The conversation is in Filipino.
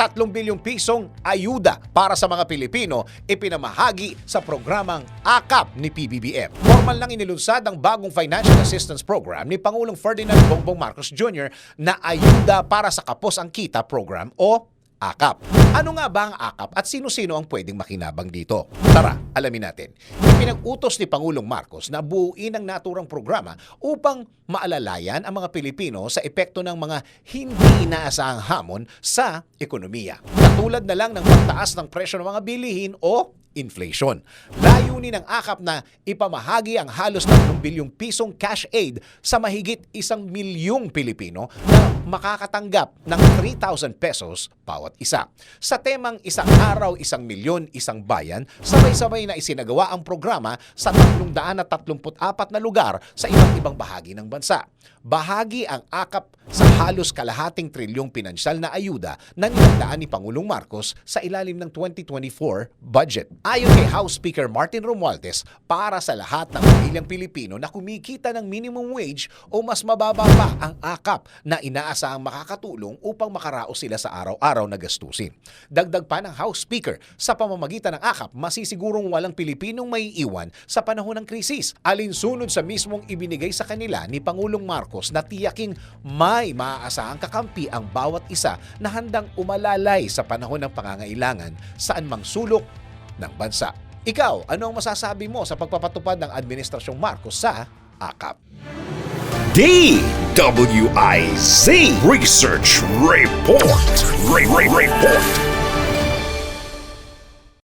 3 bilyong pisong ayuda para sa mga Pilipino ipinamahagi sa programang AKAP ni PBBM. Formal nang inilunsad ang bagong Financial Assistance Program ni Pangulong Ferdinand Bongbong Marcos Jr. na ayuda para sa Kapos ang Kita Program o AKAP. Ano nga ba ang AKAP at sino-sino ang pwedeng makinabang dito? Tara, alamin natin. Pinag-utos ni Pangulong Marcos na buuin ang naturang programa upang maalalayan ang mga Pilipino sa epekto ng mga hindi inaasahang hamon sa ekonomiya. Katulad na lang ng pagtaas ng presyo ng mga bilihin o inflation. Layunin ng AKAP na ipamahagi ang halos 3 bilyong pisong cash aid sa mahigit isang milyong Pilipino na makakatanggap ng 3,000 pesos bawat isa. Sa temang isang araw, isang milyon, isang bayan, sabay-sabay na isinagawa ang programa sa 334 na lugar sa iba't ibang bahagi ng bansa. Bahagi ang AKAP sa halos kalahating trilyong pinansyal na ayuda na nilandaan ni Pangulong Marcos sa ilalim ng 2024 budget. Ayon kay House Speaker Martin Romualdez, para sa lahat ng pamilyang Pilipino na kumikita ng minimum wage o mas mababa pa ang AKAP na inaasahang makakatulong upang makaraos sila sa araw-araw na gastusin. Dagdag pa ng House Speaker, sa pamamagitan ng AKAP, masisigurong walang Pilipinong may iwan sa panahon ng krisis. Alinsunod sa mismong ibinigay sa kanila ni Pangulong Marcos na tiyaking may maaasahang kakampi ang bawat isa na handang umalalay sa panahon ng pangangailangan saan mang sulok ng bansa. Ikaw, ano ang masasabi mo sa pagpapatupad ng Administrasyong Marcos sa AKAP? DWIZ Research Report. Re- Re- Report.